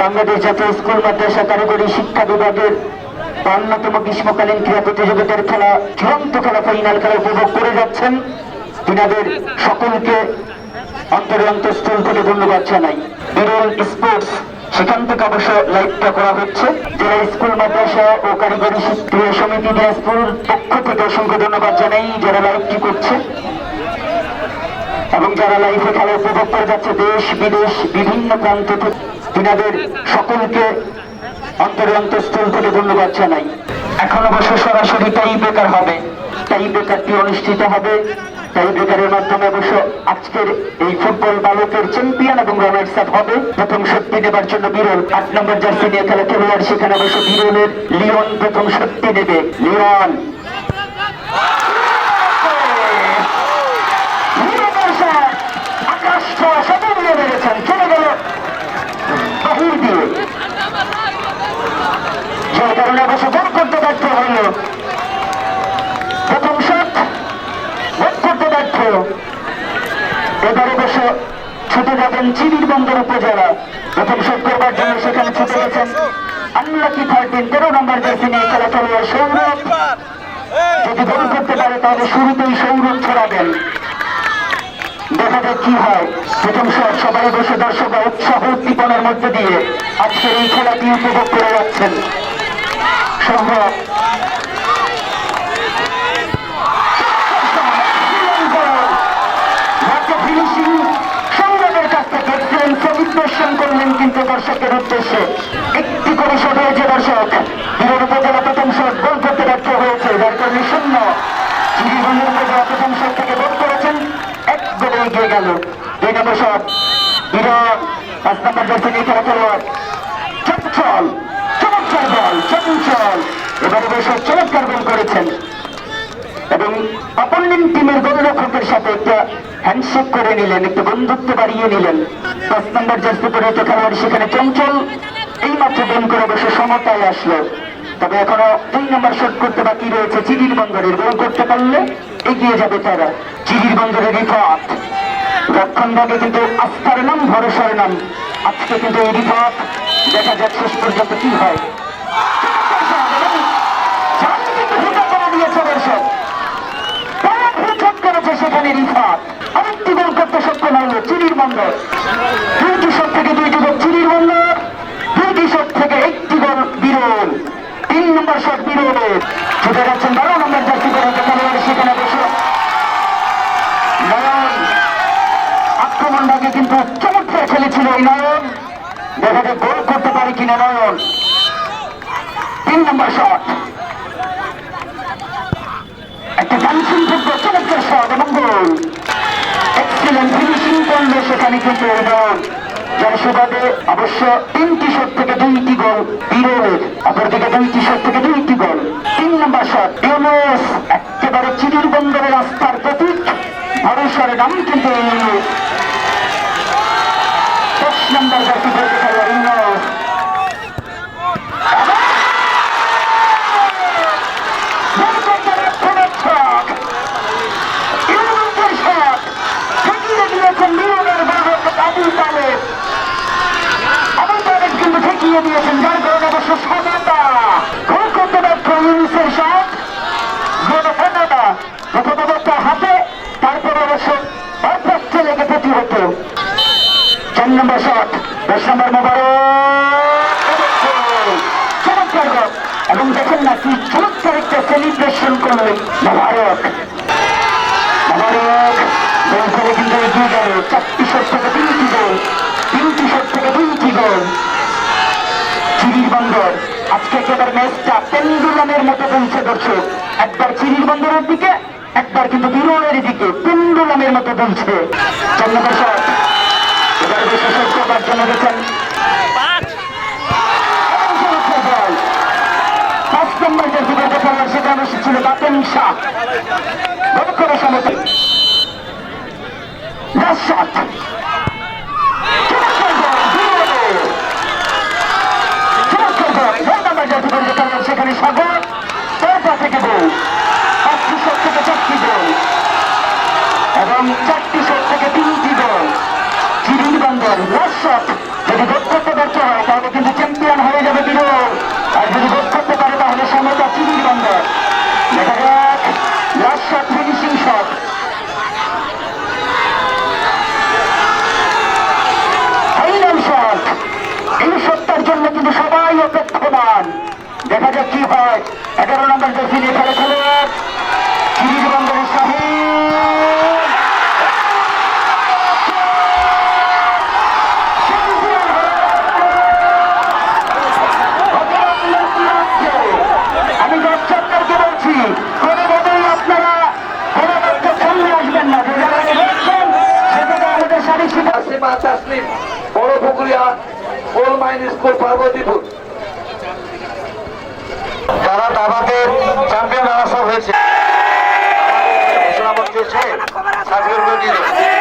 বাংলাদেশ জাতীয় স্কুল, মাদ্রাসা, কারিগরি শিক্ষা বিভাগের অন্যতম গ্রীষ্মকালীন ক্রীড়া প্রতিযোগিতার খেলা চূড়ান্ত খেলা ফাইনাল খেলা উপভোগ করে যাচ্ছেন। তিনাদের সকলকে অন্তরে অন্তঃস্থল থেকে ধন্যবাদ জানাই। বিরল স্পোর্টস সেখান থেকে অবশ্য লাইভটা করা হচ্ছে। জেলা স্কুল, মাদ্রাসা ও কারিগরি শিক্ষা সমিতি দিনাজপুর পক্ষ থেকে অসংখ্য ধন্যবাদ জানাই যারা লাইভটি করছে। এবং যারা লাইফে খেলা উপভোগ করে যাচ্ছে, দেশ, বিদেশ, বিভিন্ন প্রান্ত থেকে। তিনাদের সকলকে অন্তরে অন্তঃস্থল থেকে ধন্যবাদ জানাই। এখন অবশ্য সরাসরি টাই বেকার হবে। টাই বেকারটি অনুষ্ঠিত হবে। টাই বেকারের মাধ্যমে অবশ্য আজকের এই ফুটবল বালকের চ্যাম্পিয়ন এবং রানার্স আপ হবে। প্রথম শক্তি নেবার জন্য বিরল আট নম্বর জার্সি নিয়ে খেলা খেলোয়াড়, সেখানে অবশ্য বিরলের লিওন প্রথম শক্তি নেবে। লিওন নিরবর্ষায় আকাশ ছোঁয়া সাথে উড়িয়ে মেরেছেন চলে গেল বাহির দিয়ে যার কারণে অবশ্য গোল করতে ব্যর্থ হইল প্রথম শট গোল করতে ব্যর্থ এবার অবশ্য ছুটে যাবেন চিরির বন্দর উপজেলা। প্রথম শট করবার জন্য সেখানে ছুটে গেছেন আনলাকি থার্টিন তেরো নম্বর জার্সি নিয়ে খেলা খেলোয়াড় সৌরভ। যদি গোল করতে পারে, তাহলে শুরুতেই সৌরভ ছড়াবেন। দেখা যাক কি হয়। প্রথম শট সবাই বসে দর্শকরা উৎসাহ উদ্দীপনার মধ্যে দিয়ে আজকের এই খেলাটি উপভোগ করে যাচ্ছেন। সম্ভব ফিনিশিং সৌরভের কাছ থেকে এক্সেলেন্স পরিদর্শন করলেন কিন্তু দর্শকের উদ্দেশ্যে। একটি করে শট হয়েছে দর্শক বীরের উপজেলা প্রথম শট গোল করতে ব্যর্থ হয়েছে। যার কারণে শূন্য। জীবনের উপজেলা প্রথম শট থেকে গোল করেছেন। এক গোলে এগিয়ে গেল। দুই নম্বর শট বিরাট পাঁচ নম্বর জার্সি নিয়ে খেলা খেলোয়াড় চঞ্চল, চমৎকার বল, চঞ্চল। এবার অবশ্য চমৎকার গোল করেছেন। এবং অপোনেন্ট টিমের গোলরক্ষকের সাথে একটা হ্যান্ডশেক করে নিলেন, একটু বন্ধুত্ব বাড়িয়ে নিলেন। পাঁচ নম্বর জার্সি পরিহিত খেলোয়াড় সেখানে চঞ্চল, এই মাত্র গোল করে বসে সমতায় আসলো। তবে এখনও দুই নম্বর শট করতে বাকি রয়েছে চিরির বন্দরের গোল করতে পারলে এগিয়ে যাবে তারা। চিরির বন্দরের রক্ষণ ভাগে কিন্তু আস্থার নাম, ভরসার নাম। আজকে কিন্তু এই রিফাত, দেখা যাক শেষ পর্যন্ত কি হয়। বন্দর দুইটি শট থেকে দুইটি গোল চিরির বন্দর দুইটি শট থেকে একটি গোল বিরল। তিন নম্বর শট বিরলের ছুটে যাচ্ছেন বারো নম্বর জার্সি করে খেলোয়াড় সেখানে বসে। নয়ন, আক্রমণ ভাগে কিন্তু চমৎকার খেলেছিল এই নয়ন। দেখা যায় গোল করতে পারে কিনা নয়ন। তিন নম্বর শট। একটা ডান্সিং ফুটবল চমৎকার শট এবং গোল। সেখানে কিন্তু এই জনসভাতে অবশ্য তিনটি শট থেকে দুইটি গোল বিরোধের অপরদিকে দুইটি শট থেকে দুইটি গোল। তিন নম্বর শট, ইউনুস, একেবারে চিরির বন্দরের রাস্তার প্রতীক। ভরসার নাম কিন্তু দশ নম্বর জাতি করতে খেলোয়াড় ইউনুস ঠেকিয়ে দিয়েছেন যার কারণে অবশ্য সমতা গোল করতে ব্যর্থ ইউনিসের হতো না প্রথম অবস্থা হাতে, তারপরে অবশ্য অভ্যস্ত লেগে প্রতি হতো। চার নম্বর শট, দশ নম্বর মোবারক। চমৎকার এবং দেখেন না কি চমৎকার একটা সেলিব্রেশন করলেন মোবারক। মোবারক, গোল করে কিন্তু এগিয়ে গেল চারটি শট থেকে তিনটি গোল তিনটি শট থেকে দুইটি গোল চিরির বন্দর একেবারে ম্যাচটা পেন্ডুলামের মতো বলছে দর্শক একবার চিরির বন্দরের দিকে একবার কিন্তু বিরলের দিকে পেন্ডুলামের মতো বলছে চন্দ্রকর শট এবার বিশেষজ্ঞ জন্য গেছেন। পাঁচ। নম্বর জার্সি করতে পারলেন সেখানে এসেছিল বাতেন শাহ। গোল করে সমতে থেকে তিনটি গোল চিরির বন্দর যদি গোল করতে ব্যর্থ হয়, তাহলে কিন্তু চ্যাম্পিয়ন হয়ে যাবে বিরল। আর যদি গোল করতে পারে, তাহলে সময়টা চিরির দেখা যাক এই শটটার জন্য কিন্তু সবাই অপেক্ষমান। দেখা যাক কি হয়। এগারো নম্বর ডেফিনে খেলে খেলোয়াড় চিরির বন্দর শ্রীরামপুর পার্বতীপুর তারা দাবাতে চ্যাম্পিয়ন রানার্স হয়েছে। ঘোষণাপত্র এসে সার্টিফিকেট